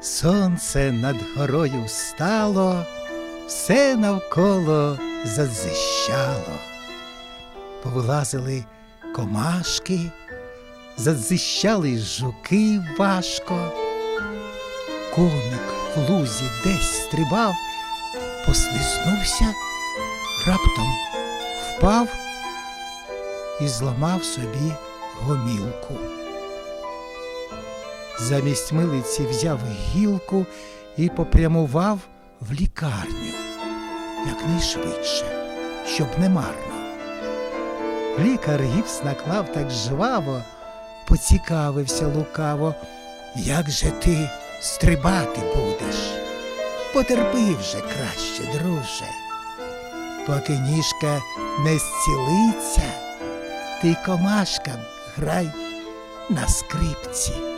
Сонце над горою встало, все навколо задзищало. Повилазили комашки, задзищали жуки важко. Коник в лузі десь стрибав, послизнувся, раптом впав і зламав собі гомілку. Замість милиці взяв гілку і попрямував в лікарню якнайшвидше, щоб не марно. Лікар гіпс наклав так жваво, поцікавився лукаво, як же ти стрибати будеш? Потерпи вже краще, друже. Поки ніжка не зцілиться, ти комашкам грай на скрипці.